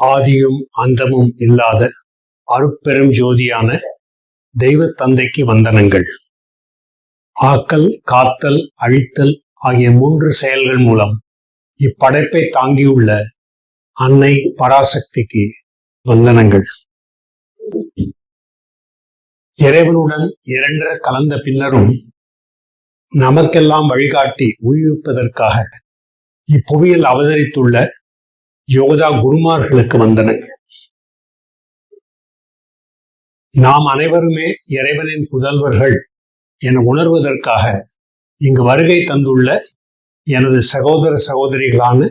ஆதியும் அந்தமும் இல்லாத அருட்பெரும் ஜோதியான தெய்வ தந்தைக்கு வந்தனங்கள். ஆக்கல் காத்தல் அழித்தல் ஆகிய மூன்று செயல்கள் மூலம் இப்படைப்பை தாங்கியுள்ள அன்னை பராசக்திக்கு வந்தனங்கள். இறைவனுடன் இரண்டர கலந்த பின்னரும் நமக்கெல்லாம் வழிகாட்டி உயிர்ப்பதற்காக இப்புவியில் அவதரித்துள்ள யோகதா குருமார்களுக்கு வந்தன. நாம் அனைவருமே இறைவனின் புதல்வர்கள் என உணர்வதற்காக இங்கு வருகை தந்துள்ள எனது சகோதர சகோதரிகளான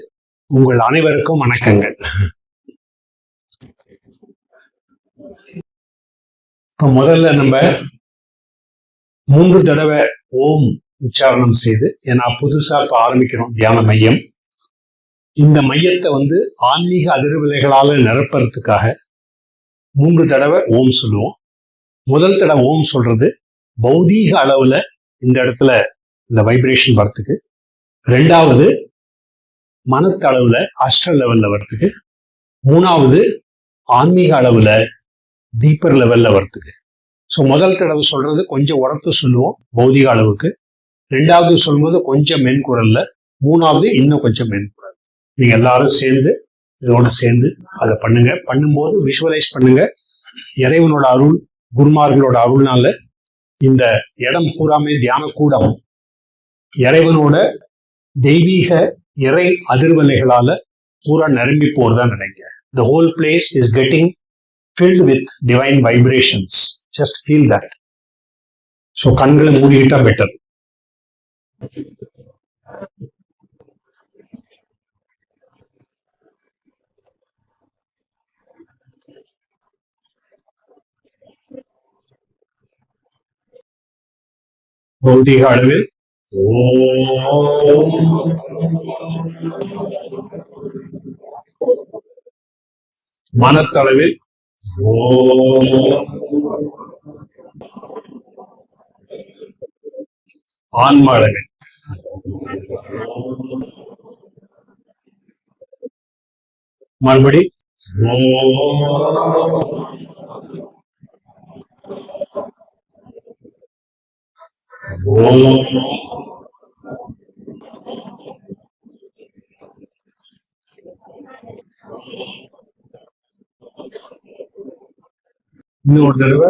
உங்கள் அனைவருக்கும் வணக்கங்கள். இப்ப முதல்ல நம்ம மூன்று தடவை ஓம் உச்சாரணம் செய்து ஏன்னா புதுசா இப்ப ஆரம்பிக்கிறோம் தியான மையம். இந்த மையத்தை வந்து ஆன்மீக அதிர்வலைகளால நிரப்புறதுக்காக மூன்று தடவை ஓம் சொல்லுவோம். முதல் தடவை ஓம் சொல்றது பௌதீக அளவுல இந்த இடத்துல இந்த வைப்ரேஷன் வரத்துக்கு ரெண்டாவது மனத்தளவுல அஸ்ட்ர லெவல்ல வரத்துக்கு மூணாவது ஆன்மீக அளவுல டீப்பர் லெவல்ல வரத்துக்கு ஸோ முதல் தடவை சொல்றது கொஞ்சம் உரத்து சொல்லுவோம் பௌதிக அளவுக்கு. ரெண்டாவது சொல்லும்போது கொஞ்சம் மென்குரல்ல. மூணாவது இன்னும் கொஞ்சம் மென்குரல். நீங்கள் எல்லாரும் சேர்ந்து இதோட சேர்ந்து அதை பண்ணுங்க. பண்ணும்போது விஷுவலைஸ் பண்ணுங்க. இறைவனோட அருள் குருமார்களோட அருள்னால இந்த இடம் பூராமே தியான கூடம் இறைவனோட தெய்வீக இறை அதிர்வலைகளால பூரா நிரம்பி போறதா நினைங்க the whole place is getting filled with divine vibrations just feel that so கண்களை மூடிக்கிட்டா பெட்டர் பௌதிக அளவில். ஓம் மனத்தளவில். ஓம் ஆன்ம அளவில். மறுபடி. ஓம் இன்னொரு தடவை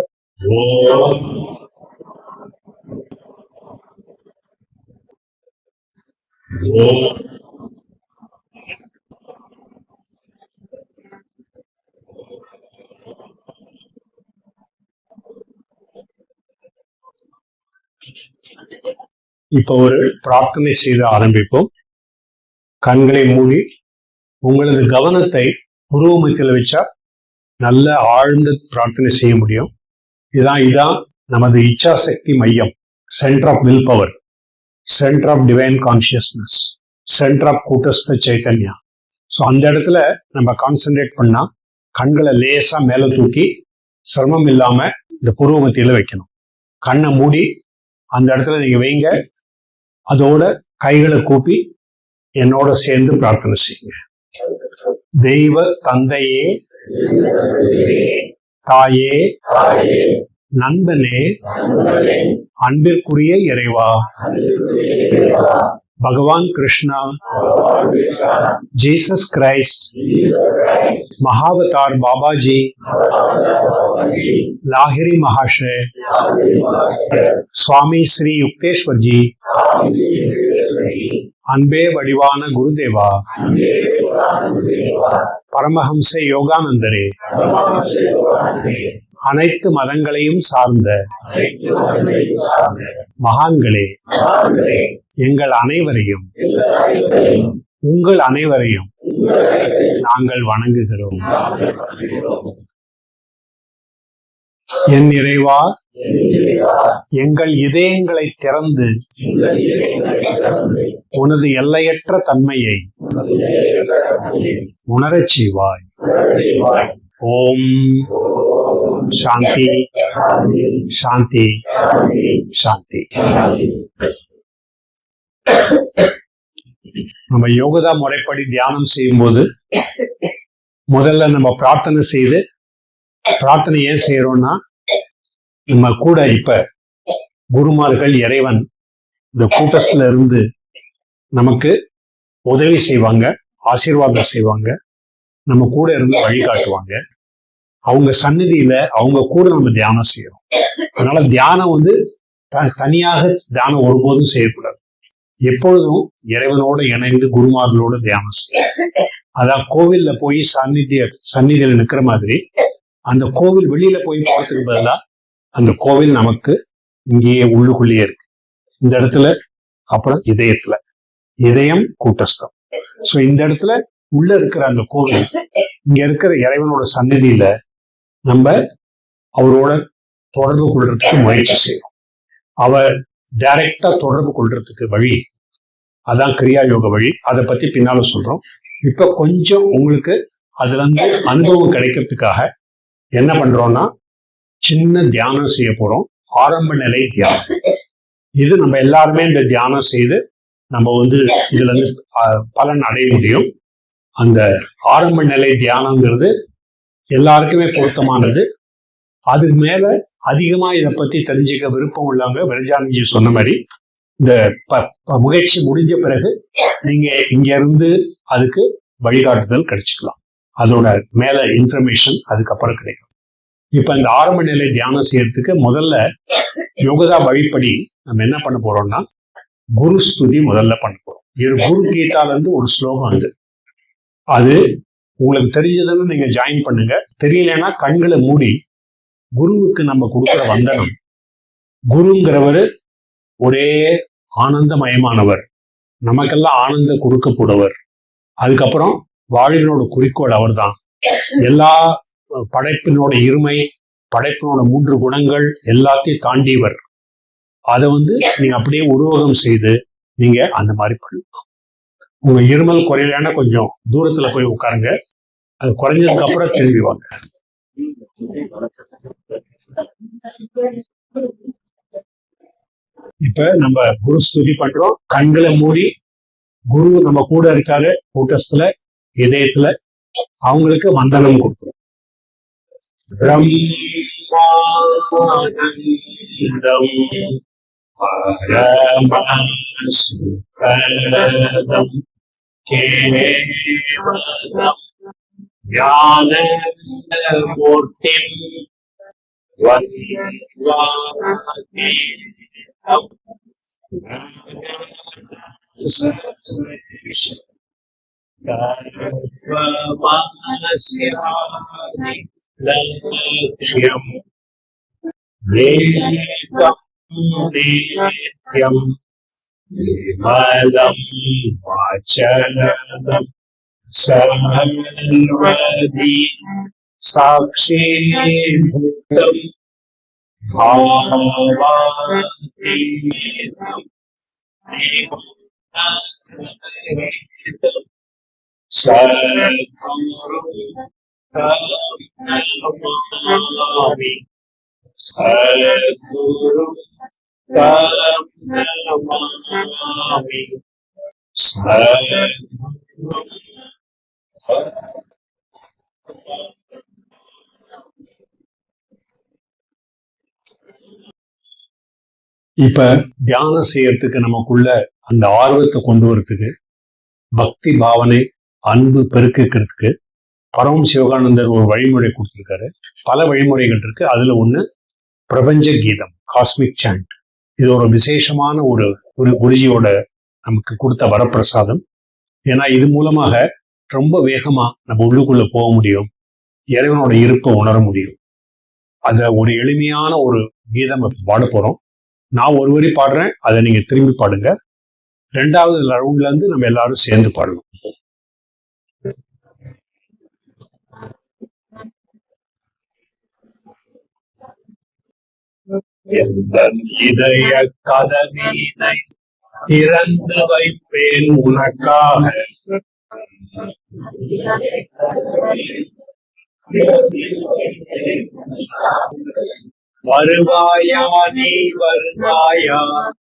இப்போ ஒரு பிரார்த்தனை செய்து ஆரம்பிப்போம். கண்களை மூடி உங்களது கவனத்தை உருவமத்தில் வச்சா நல்ல ஆழ்ந்த பிரார்த்தனை செய்ய முடியும். இதான் இதான் நமது இச்சா சக்தி மையம். Centre of will power centre of divine consciousness centre of Kutastha Chaitanya so அந்த இடத்துல நம்ம கான்சென்ட்ரேட் பண்ணா கண்களை லேசா மேலே தூக்கி சிரமம் இல்லாம இந்த குருவமத்தியில வைக்கணும். கண்ணை மூடி அந்த இடத்துல நீங்க வைங்க. அதோட கைகளை கூப்பி என்னோட சேர்ந்து பிரார்த்தனை செய்யுங்க தெய்வ தந்தையே தாயே நண்பனே அன்பிற்குரிய இறைவா பகவான் கிருஷ்ணா ஜீசஸ் கிரைஸ்ட் महावतार बाबा जी लाहिरी महाशय स्वामी श्री युक्तेश्वर जी அன்பே வடிவான குருதேவா. பரமஹம்ச யோகானந்தரே. அனைத்து மதங்களையும் சார்ந்த மகான்களே எங்கள் அனைவரையும் உங்கள் அனைவரையும் நாங்கள் வணங்குகிறோம். என் இறைவா எங்கள் இதயங்களை திறந்து உனது எல்லையற்ற தன்மையை உணரச் செய்வாய். ஓம் சாந்தி சாந்தி சாந்தி. நம்ம யோகதா முறைப்படி தியானம் செய்யும்போது முதல்ல நம்ம பிரார்த்தனை செய்து பிரார்த்தனை ஏன் செய்யறோம்னா நம்ம கூட இப்ப குருமார்கள் இறைவன் இந்த கூட்டத்துல இருந்து நமக்கு உதவி செய்வாங்க ஆசீர்வாதம் செய்வாங்க நம்ம கூட இருந்து வழிகாட்டுவாங்க அவங்க சந்நிதியில அவங்க கூட நம்ம தியானம் செய்யறோம். அதனால தியானம் வந்து த- தனியாக தியானம் ஒருபோதும் செய்யக்கூடாது. எப்பொழுதும் இறைவனோட இணைந்து குருமார்களோட தியானம் செய்யணும். அதான் கோவில்ல போய் சந்நிதிய சந்நிதியில நிக்கிற மாதிரி அந்த கோவில் வெளியில போய் போறதுக்கு அந்த கோவில் நமக்கு இங்கேயே உள்ளுக்குள்ளேயே இருக்கு. இந்த இடத்துல அப்புறம் இதயத்துல. இதயம் கூட்டஸ்தம். சோ இந்த இடத்துல உள்ள இருக்கிற அந்த கோவில் இங்க இருக்கிற இறைவனோட சன்னதியில நம்ம அவரோட தொடர்பு கொள்றதுக்கு முயற்சி செய்யணும். அவ டைரக்டா தொடர்பு கொள்றதுக்கு வழி. அதான் கிரியா யோக வழி. அதை பத்தி பின்னால சொல்றோம். இப்ப கொஞ்சம் உங்களுக்கு அதுல இருந்து அனுபவம் கிடைக்கிறதுக்காக என்ன பண்றோம்னா சின்ன தியானம் செய்ய போறோம். ஆரம்ப நிலை தியானம். இது நம்ம எல்லாருமே இந்த தியானம் செய்து நம்ம வந்து இதுல இருந்து பலன் அடைய முடியும். அந்த ஆரம்ப நிலை தியானங்கிறது எல்லாருக்குமே பொருத்தமானது. அதுக்கு மேல அதிகமா இதை பத்தி தெரிஞ்சுக்க விருப்பம் உள்ளவங்க விரஜானந்தி சொன்ன மாதிரி இந்த ப- ப- முயற்சி முடிஞ்ச பிறகு நீங்க இங்க இருந்து அதுக்கு வழிகாட்டுதல் கிடைச்சிக்கலாம். அதோட மேல இன்ஃபர்மேஷன் அதுக்கப்புறம் கிடைக்கும். இப்ப இந்த ஆரம்ப நிலை தியானம் செய்யறதுக்கு முதல்ல யோகதா வழிப்படி நம்ம என்ன பண்ண போறோம்னா குரு ஸ்துதி முதல்ல பண்ண போறோம். இது குரு கீதால இருந்து ஒரு ஸ்லோகம் அது அது உங்களுக்கு தெரிஞ்சதுன்னு நீங்க ஜாயின் பண்ணுங்க. தெரியலன்னா கண்களை மூடி குருவுக்கு நம்ம கொடுக்குற வந்தனம் குருங்கிறவர் ஒரே ஆனந்தமயமானவர் நமக்கெல்லாம் ஆனந்த கொடுக்கப்படுவர் அதுக்கப்புறம் வாழினோட குறிக்கோள் அவர்தான். எல்லா படைப்பினோட இருமை படைப்பினோட மூன்று குணங்கள் எல்லாத்தையும் தாண்டியவர். அதை வந்து நீங்க அப்படியே உருவகம் செய்து நீங்க அந்த மாதிரி பண்ணலாம் உங்க இருமல் குறையலன்னா கொஞ்சம் தூரத்துல போய் உட்காருங்க. அது குறைஞ்சதுக்கு அப்புறம் திரும்பி வாங்க. இப்ப நம்ம குரு ஸ்துதி பண்றோம். கண்களை மூடி குரு நம்ம கூட இருக்காரு கூட்டத்துல இதயத்துல அவங்களுக்கு வந்தனம் கொடுக்குறோம் பிரம்மானந்தம் பரமசுகதம் கேவலம் ஞானமூர்த்திம் சர்வேஷம் सर्वमानस्यानि लक्ष्यम् एकम् नित्यम् विमलम् वाचनम् सर्वदी साक्षीभूतम् भावातीतम् சரணமாமி சரணகுரு சரணமாமி இப்ப தியானம் செய்யறதுக்கு நமக்குள்ள அந்த ஆர்வத்தை கொண்டு வரதுக்கு பக்தி பாவனை அன்பு பெருக்கிறதுக்கு பரம சிவகானந்தர் ஒரு வழிமுறை கொடுத்துருக்காரு. பல வழிமுறைகள் இருக்கு. அதுல ஒண்ணு பிரபஞ்ச கீதம் காஸ்மிக் சாண்ட் இது ஒரு விசேஷமான ஒரு ஒரு குருஜியோட நமக்கு கொடுத்த வரப்பிரசாதம். ஏன்னா இது மூலமாக ரொம்ப வேகமா நம்ம உள்ளுக்குள்ள போக முடியும். இறைவனோட இருப்பை உணர முடியும். அத ஒரு எளிமையான ஒரு கீதம் பாட போறோம். நான் ஒரு வரி பாடுறேன். அதை நீங்க திரும்பி பாடுங்க. ரெண்டாவது ரவுண்ட்ல இருந்து நம்ம எல்லாரும் சேர்ந்து பாடலாம் எந்த இதய கதவீனை திறந்து வைப்பேன் உனக்காக. வருவாயா நீ வருவாயா?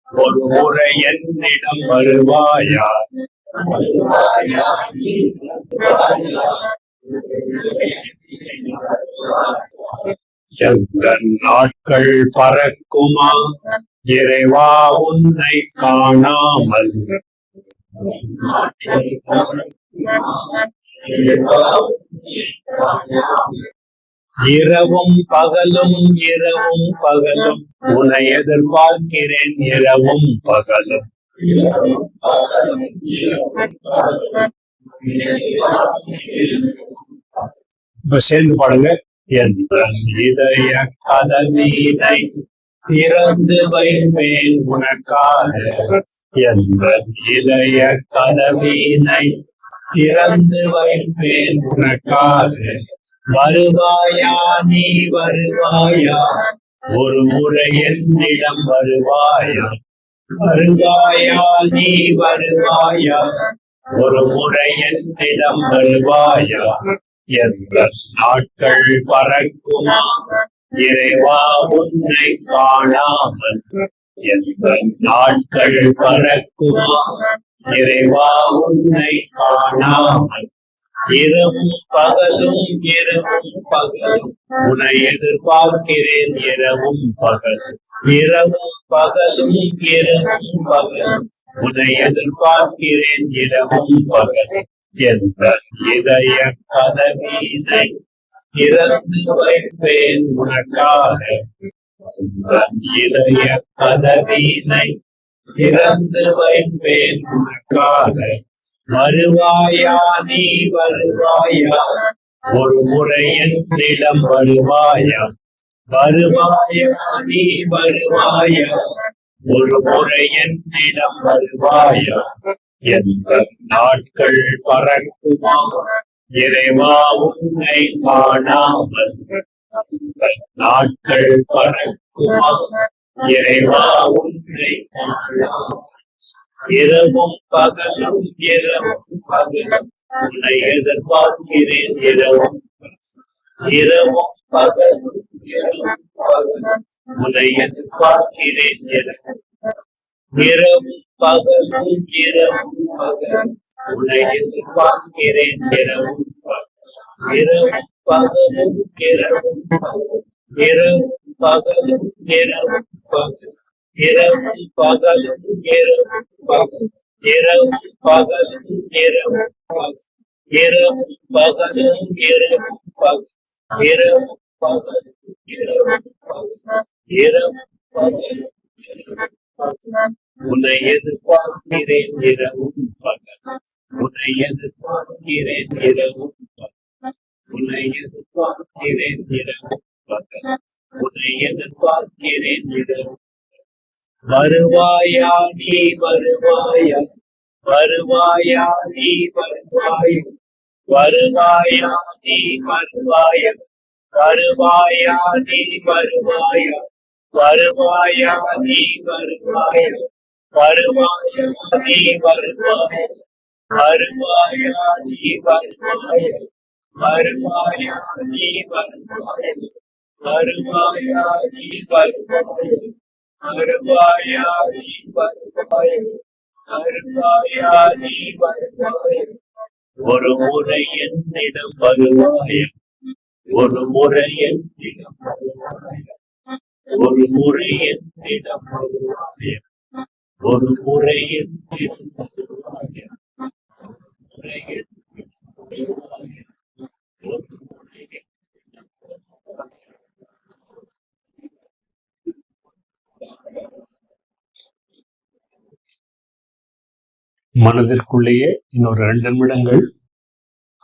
ஒரு முறை என்னிடம் வருவாயா? எந்த நாட்கள் பறக்குமா? இறைவா உன்னை காணாமல். இரவும் பகலும் இரவும் பகலும். உன்னை எதிர்பார்க்கிறேன் இரவும் பகலும். இப்ப சேர்ந்து பாடுங்க. இதய கதவீனை திறந்து வைப்பேன் உனக்காக? எந்த இதய கதவீனை திறந்து வைப்பேன் உனக்காக? வருவாயா நீ வருவாயா? ஒரு முறை என்னிடம் வருவாயா? வருவாயா நீ வருவாயா? ஒரு முறை என்னிடம் வருவாயா? எந்த நாட்கள் பறக்குமா? இறைவா உன்னை காணாமல். எந்த நாட்கள் பறக்குமா? இறைவா உன்னை காணாமல். இரவும் பகலும் இரவும் பகலும். உன்னை எதிர்பார்க்கிறேன் இரவும் பகலும். இரவும் பகலும் இரவும் பகலும். உன்னை எதிர்பார்க்கிறேன் இரவும் பகலும். எந்த இதய கதவீனை திறந்து வைப்பேன் உனக்காக. இதய கதவீனை திறந்து வைப்பேன் உனக்காக. வருவாயா நீ வருவாயா? ஒரு முறை என்னிடம் வருவாயா? வருவாயா நீ வருவாயா? ஒரு முறை என்னிடம் வருவாயா? எந்த நாட்கள் பறக்குமா? இறைவா உன்னை காணாமல். எந்த நாட்கள் பறக்குமா? இறைவா உன்னை காணாமல். இரவும் பகலும் இரவும் பகலும் உன்னை எதிர்பார்க்கிறேன் இரவும் இரவும் பகலும் இரவும் பகலும் உன்னை எதிர்பார்க்கிறேன் இரவும் இரவும் பகலும் இரவும் பகலும். உன்னை எதிர்பார்க்கிறேன் இரவும் இரவும் பகலும் இரவும் பகலும். இரவும் பகலும் இரவும் பகலும். இரவும் பகலும் இரவும் பகலும். இரவும் பகலும் இரவும் பகலும். இரவும் பகலும் இரவும் பகலும். இரவும் பகலும் இரவும் பகலும். இரவும் பகலும் இரவும் பகலும். உன்னை எதிர்பார்க்கிறேன் இரவும் பகல். உன்னை எதிர்பார்க்கிறேன் இரவும் பகல். உன்னை எதிர்பார்க்கிறேன் இரவும் பகல். உன்னை எதிர்பார்க்கிறேன் இரவும் வருவாயா நீ வருவாயா? வருவாயா நீ வருவாயா? வருவாயா நீ வருவாயா? வருவாயா நீ வருவாயா? வருவாயா நீ வருவாயா? வருவாயா நீ வருவாயா வருவாயா நீ வருவாயா வருவாயா நீ வருவாயா வருவாயா நீ வருவாயா வருவாயா நீ வருவாயா வருவாயா நீ வருவாயா ஒரு முறை என்னிடம் வருவாய. ஒரு முறை என்னிடம் வருவாய. ஒரு முறை என்னிடம் வருவாய. ஒரு மனதிற்குள்ளேயே இன்னொரு ரெண்டு நிமிடங்கள்.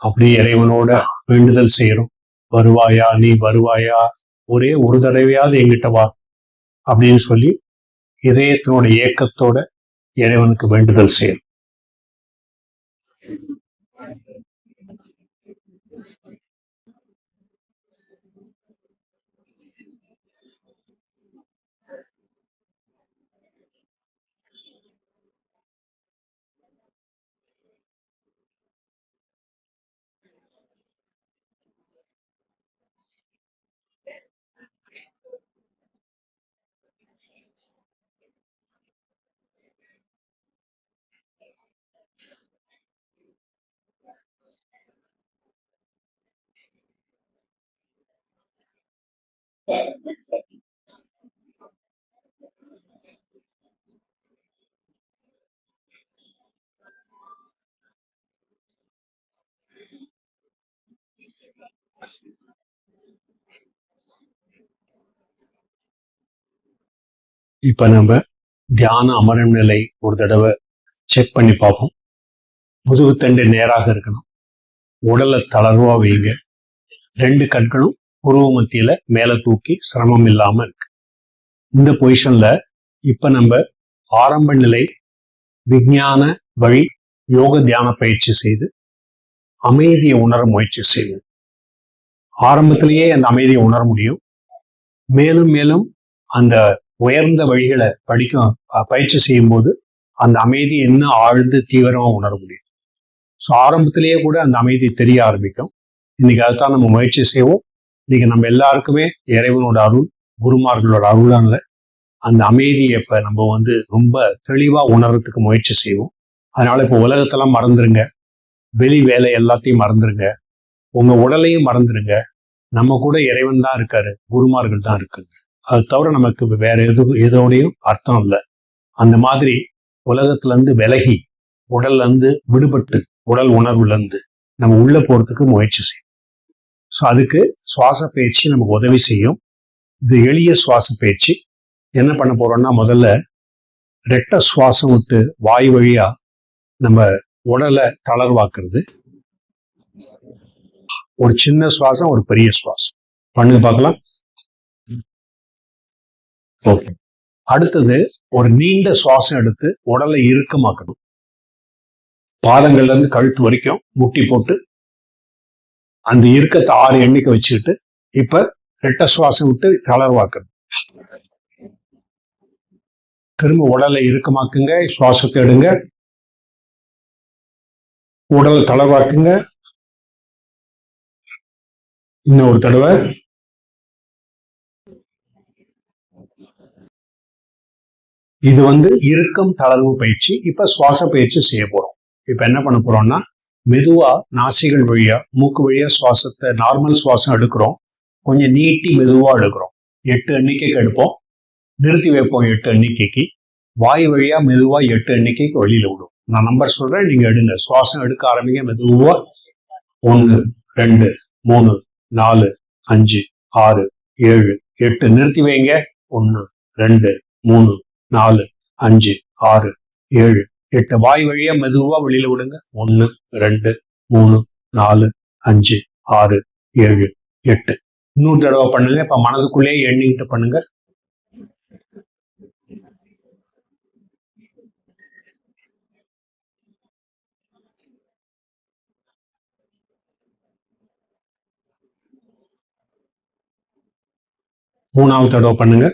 அப்படியே இறைவனோட வேண்டுதல் செய்யறோம் வருவாயா நீ வருவாயா? ஒரே ஒரு தடவையாவது எங்கிட்ட வா அப்படின்னு சொல்லி இதயத்தினுடைய ஏக்கத்தோட இறைவனுக்கு வேண்டுதல் செய்யணும். இப்ப நம்ம தியான அமரும் நிலை ஒரு தடவை செக் பண்ணி பார்ப்போம். முதுகுத்தண்டு நேராக இருக்கணும். உடலை தளர்வா வைங்க. ரெண்டு கண்களும் புருவ மத்தியில மேல தூக்கி சிரமம் இல்லாம இருக்கு. இந்த பொசிஷன்ல இப்ப நம்ம ஆரம்ப நிலை விஞ்ஞான வழி யோக தியான பயிற்சி செய்து அமைதியை உணர முயற்சி செய்வோம். ஆரம்பத்திலேயே அந்த அமைதியை உணர முடியும். மேலும் மேலும் அந்த உயர்ந்த வழிகளை படிக்கும் அஹ், பயிற்சி செய்யும் போது அந்த அமைதி என்ன ஆழ்ந்து தீவிரமா உணர முடியும். ஸோ ஆரம்பத்திலேயே கூட அந்த அமைதி தெரிய ஆரம்பிக்கும். இன்னைக்கு அதுதான் நம்ம முயற்சி செய்வோம். இன்னைக்கு நம்ம எல்லாருக்குமே இறைவனோட அருள் குருமார்களோட அருளால அந்த அமைதியை இப்ப நம்ம வந்து ரொம்ப தெளிவா உணர்றதுக்கு முயற்சி செய்வோம். அதனால இப்போ உலகத்தெல்லாம் மறந்துருங்க. வெளி வேலை எல்லாத்தையும் மறந்துருங்க. உங்க உடலையும் மறந்துருங்க. நம்ம கூட இறைவன் தான் இருக்காரு குருமார்கள் தான் இருக்காங்க. அது தவிர நமக்கு வேற எது எதோடையும் அர்த்தம் இல்லை. அந்த மாதிரி உலகத்துல இருந்து விலகி உடல்ல இருந்து விடுபட்டு உடல் உணர்வுல இருந்து நம்ம உள்ள போறதுக்கு முயற்சி செய்யும் ஸோ அதுக்கு சுவாச பயிற்சி நமக்கு உதவி செய்யும். இது எளிய சுவாச பயிற்சி என்ன பண்ண போறோம்னா முதல்ல ரெட்ட சுவாசம் விட்டு வாய் வழியா நம்ம உடலை தளர்வாக்குறது. ஒரு சின்ன சுவாசம் ஒரு பெரிய சுவாசம். பண்ணுங்க பார்க்கலாம். ஓகே. அடுத்தது ஒரு நீண்ட சுவாசம் எடுத்து உடலை இறுக்கமாக்கணும். பாதங்கள்ல இருந்து கழுத்து வரைக்கும் முட்டி போட்டு அந்த இறுக்கத்தை ஆறு எண்ணிக்கை வச்சுக்கிட்டு இப்ப ரெட்ட சுவாசம் விட்டு தளர்வாக்குது திரும்ப உடலை இறுக்கமாக்குங்க சுவாசத்தை எடுங்க. உடலை தளர்வாக்குங்க. இன்னொரு தடவை. இது வந்து இறுக்கம் தளர்வு பயிற்சி. இப்ப சுவாச பயிற்சி செய்ய போறோம். இப்ப என்ன பண்ண போறோம்னா மெதுவா நாசிகள் வழியா மூக்கு வழியா சுவாசத்தை நார்மல் சுவாசம் எடுக்கிறோம். கொஞ்சம் நீட்டி மெதுவா எடுக்கிறோம். எட்டு எண்ணிக்கைக்கு எடுப்போம். நிறுத்தி வைப்போம் எட்டு எண்ணிக்கைக்கு. வாய் வழியா மெதுவா எட்டு எண்ணிக்கைக்கு வெளியில விடும் நான் நம்பர் சொல்றேன் நீங்க எடுங்க. சுவாசம் எடுக்க ஆரம்பிங்க மெதுவா. ஒன்னு ரெண்டு மூணு நாலு அஞ்சு ஆறு ஏழு எட்டு. நிறுத்தி வைங்க. ஒன்னு ரெண்டு மூணு நாலு அஞ்சு ஆறு ஏழு எட்டு வாய் வழியா மெதுவா வெளியில விடுங்க. ஒன்னு ரெண்டு மூணு நாலு அஞ்சு ஆறு ஏழு எட்டு. இன்னொரு தடவை பண்ணுங்க. இப்ப மனதுக்குள்ளேயே எண்ணிக்கிட்டு பண்ணுங்க. மூணாவது தடவை பண்ணுங்க.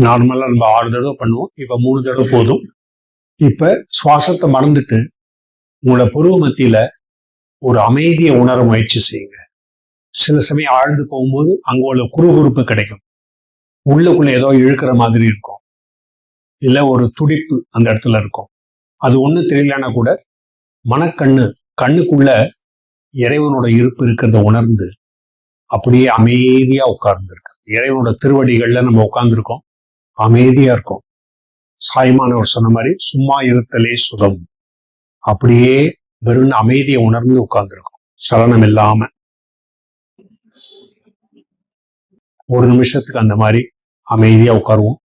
நார்மலா நம்ம ஆறு தடவை பண்ணுவோம். இப்ப மூணு தடவை போதும். இப்ப சுவாசத்தை மறந்துட்டு உங்களோட புருவ மத்தியில ஒரு அமைதியை உணர முயற்சி செய்யுங்க. சில சமயம் ஆழ்ந்து போகும்போது அங்க உள்ள குறுகுறுப்பு கிடைக்கும். உள்ளுக்குள்ள ஏதோ இழுக்கிற மாதிரி இருக்கும். இல்லை ஒரு துடிப்பு அந்த இடத்துல இருக்கும். அது ஒன்றும் தெரியலனா கூட மனக்கண்ணு கண்ணுக்குள்ள இறைவனோட இருப்பு இருக்கிறத உணர்ந்து அப்படியே அமைதியா உட்கார்ந்துருக்கு. இறைவனோட திருவடிகள்ல நம்ம உட்கார்ந்துருக்கோம். அமைதியா இருக்கும். சாய்மானவர் சொன்ன மாதிரி சும்மா இருத்தலே சுகம். அப்படியே வெறும் அமைதியை உணர்ந்து உட்கார்ந்துருக்கும். சலனம் இல்லாம. ஒரு நிமிஷத்துக்கு அந்த மாதிரி அமைதியா உட்காருவோம்.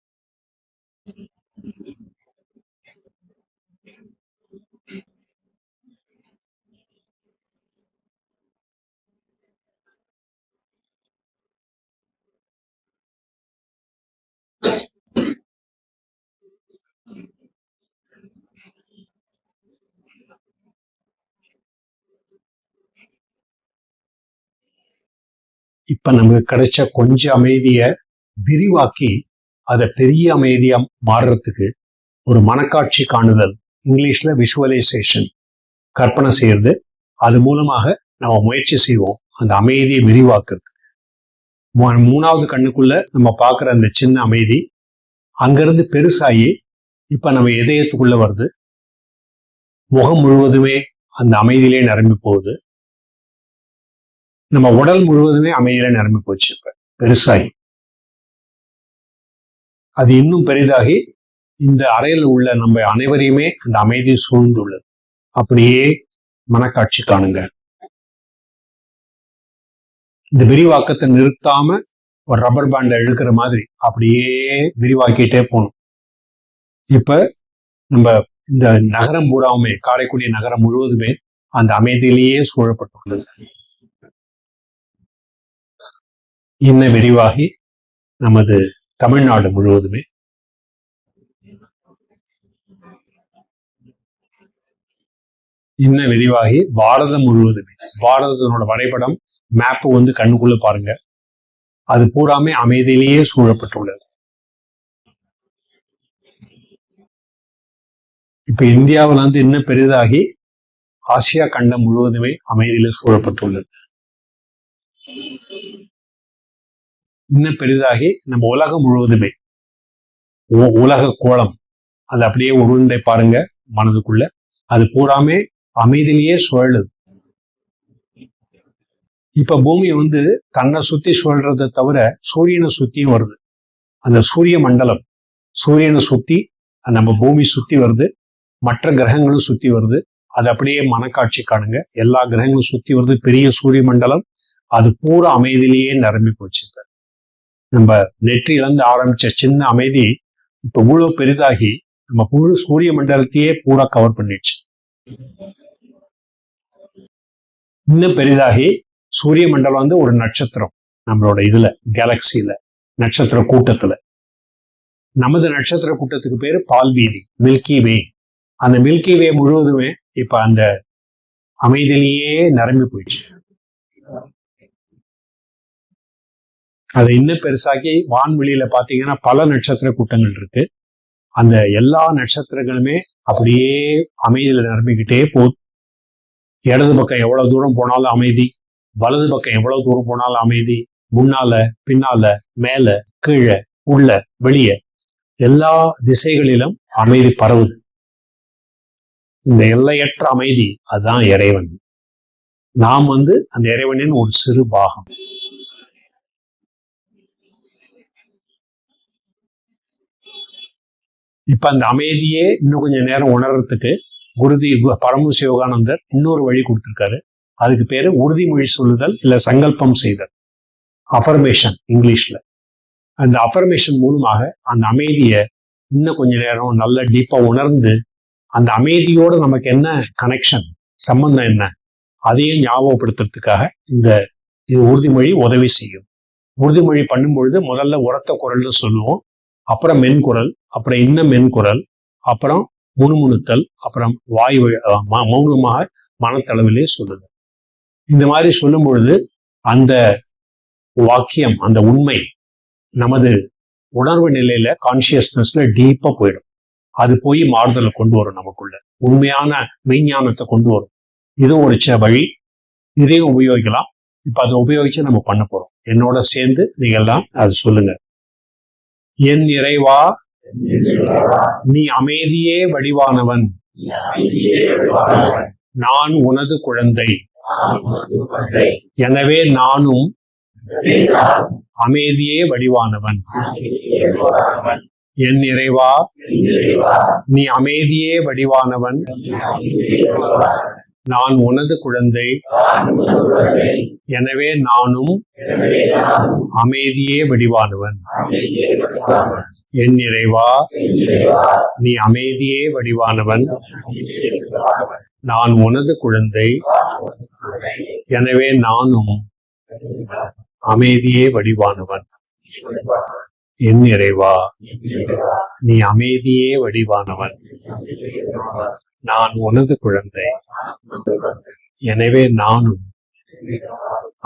இப்ப நமக்கு கிடைச்ச கொஞ்சம் அமைதிய விரிவாக்கி அதை பெரிய அமைதியா மாறுறதுக்கு ஒரு மனக்காட்சி காணுதல் இங்கிலீஷ்ல விஷுவலைசேஷன் கற்பனை செய்யறது. அது மூலமாக நம்ம முயற்சி செய்வோம். அந்த அமைதியை விரிவாக்குறதுக்கு. மூணாவது கண்ணுக்குள்ள நம்ம பார்க்குற அந்த சின்ன அமைதி அங்கிருந்து பெருசாகி இப்ப நம்ம இதயத்துக்குள்ள வருது. முகம் முழுவதுமே அந்த அமைதியிலே நிரம்பி போகுது. நம்ம உடல் முழுவதுமே அமைதியில நிரம்பி போச்சு இப்ப. பெருசாகி. அது இன்னும் பெரிதாகி இந்த அறையில் உள்ள நம்ம அனைவரையுமே அந்த அமைதி சூழ்ந்துள்ளது. அப்படியே மனக்காட்சி காணுங்க. இந்த விரிவாக்கத்தை நிறுத்தாம ஒரு ரப்பர் பேண்டை இழுக்கிற மாதிரி அப்படியே விரிவாக்கிட்டே போகணும். இப்ப நம்ம இந்த நகரம் பூராவுமே காரைக்குடி நகரம் முழுவதுமே அந்த அமைதியிலேயே சூழப்பட்டுள்ளது இன்ன விரிவாகி நமது தமிழ்நாடு முழுவதுமே. இன்னும் விரிவாகி பாரதம் முழுவதுமே. பாரதத்தினோட வரைபடம் மேப் வந்து கண்ணுக்குள்ள பாருங்க. அது பூராமே அமைதியிலேயே சூழப்பட்டுள்ளது. இப்ப இந்தியாவுல இருந்து இன்னும் பெரிதாகி ஆசியா கண்டம் முழுவதுமே அமைதியில சூழப்பட்டுள்ளது. இன்னும் பெரிதாகி நம்ம உலகம் முழுவதுமே. உலக கோலம் அது அப்படியே உருண்டை பாருங்க மனதுக்குள்ள. அது பூராமே அமைதியிலேயே சுழலுது. இப்ப பூமி வந்து தன்னை சுத்தி சுழல்றதை தவிர சூரியனை சுத்தியும் வருது. அந்த சூரிய மண்டலம். சூரியனை சுத்தி நம்ம பூமி சுத்தி வருது. மற்ற கிரகங்களும் சுத்தி வருது. அது அப்படியே மனக்காட்சி காணுங்க. எல்லா கிரகங்களும் சுத்தி வருது. பெரிய சூரிய மண்டலம். அது பூரா அமைதியிலேயே நிரம்பி போச்சு நம்ம நெற்றியிலிருந்து ஆரம்பிச்ச சின்ன அமைதி இப்ப இவ்வளவு பெரிதாகி நம்ம முழு சூரிய மண்டலத்தையே பூரா கவர் பண்ணிடுச்சு. இன்னும் பெரிதாகி சூரிய மண்டலம் வந்து ஒரு நட்சத்திரம் நம்மளோட இதுல கேலக்சியில நட்சத்திர கூட்டத்துல. நமது நட்சத்திர கூட்டத்துக்கு பேரு பால்வீதி மில்கி வே அந்த மில்கி வே முழுவதுமே இப்ப அந்த அமைதியிலேயே நிரம்பி போயிடுச்சு. அதை இன்னும் பெருசாக்கி வான்வெளியில பாத்தீங்கன்னா பல நட்சத்திர கூட்டங்கள் இருக்கு. அந்த எல்லா நட்சத்திரங்களுமே அப்படியே அமைதியில நிரம்பிக்கிட்டே போகுது. இடது பக்கம் எவ்வளவு தூரம் போனாலும் அமைதி வலது பக்கம் எவ்வளவு தூரம் போனாலும் அமைதி முன்னால பின்னால மேல கீழே உள்ள வெளியே எல்லா திசைகளிலும் அமைதி பரவுது. இந்த எல்லையற்ற அமைதி அதுதான் இறைவன். நாம் வந்து அந்த இறைவனின் ஒரு சிறு பாகம். இப்ப அந்த அமைதியே இன்னும் கொஞ்சம் நேரம் உணர்றதுக்கு குருதி பரமு சிவகானந்தர் இன்னொரு வழி கொடுத்துருக்காரு. அதுக்கு பேரு உறுதிமொழி சொல்லுதல் இல்ல சங்கல்பம் செய்தல். அஃபர்மேஷன் இங்கிலீஷ்ல அந்த அஃபர்மேஷன் மூலமாக அந்த அமைதியை இன்னும் கொஞ்ச நேரம் நல்ல டீப்பா உணர்ந்து அந்த அமைதியோட நமக்கு என்ன கனெக்ஷன் சம்பந்தம் என்ன அதையும் ஞாபகப்படுத்துறதுக்காக இந்த இது உறுதிமொழி உதவி செய்யும். உறுதிமொழி பண்ணும்பொழுது முதல்ல உரத்த குரல்னு சொல்லுவோம். அப்புறம் மென்குரல் அப்புறம் இன்னும் மென்குரல் அப்புறம் முணுமுணுத்தல் அப்புறம் வாய் ம- மௌனமாக மனத்தளவிலே சொல்லுது. இந்த மாதிரி சொல்லும் பொழுது அந்த வாக்கியம் அந்த உண்மை நமது உணர்வு நிலையில கான்சியஸ்னஸ்ல டீப்பா போயிடும். அது போய் மாறுதலை கொண்டு வரும் நமக்குள்ள. உண்மையான மெய்ஞானத்தை கொண்டு வரும். இது ஒரு வழி. இதையும் உபயோகிக்கலாம். இப்ப அதை உபயோகிச்சு நம்ம பண்ண போறோம். என்னோட சேர்ந்து நீங்க எல்லாம் அது சொல்லுங்க. என் இறைவா நீ அமைதியே வடிவானவன். நான் உனது குழந்தை. எனவே நானும் அமைதியே வடிவானவன். என் இறைவா நீ அமைதியே வடிவானவன். நான் உனது குழந்தை. எனவே நானும் அமைதியே வடிவானவன் என் இறைவா நீ அமைதியே வடிவானவன் நான் உனது குழந்தை. எனவே நானும் அமைதியே வடிவானவன் என் இறைவா நீ அமைதியே வடிவானவன் நான் உனது குழந்தை. எனவே நானும்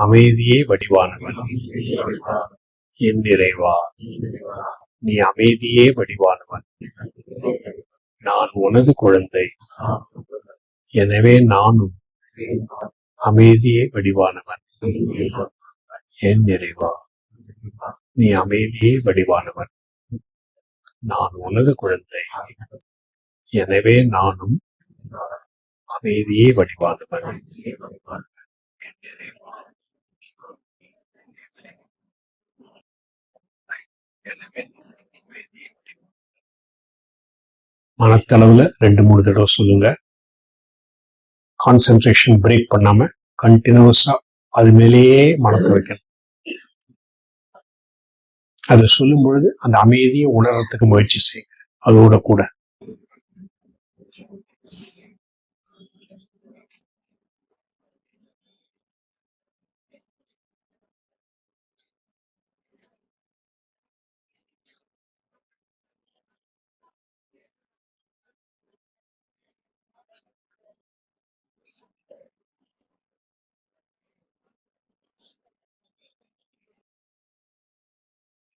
அமைதியே வடிவானவன். என் நிறைவா நீ அமைதியே வடிவானவன். நான் உனது குழந்தை. எனவே நானும் அமைதியே வடிவானவன். என் நிறைவா நீ அமைதியே வடிவானவன். நான் உனது குழந்தை. எனவே நானும் அமைதியே வடிவானவன் மனத்தளவுல ரெண்டு மூணு தடவை சொல்லுங்க. கான்சென்ட்ரேஷன் பிரேக் பண்ணாம கண்டினியூஸா அது மேலேயே மனத்தை வைக்கணும். அதை சொல்லும் பொழுது அந்த அமைதியை உணர்றதுக்கு முயற்சி செய்யுங்க. அதோட கூட.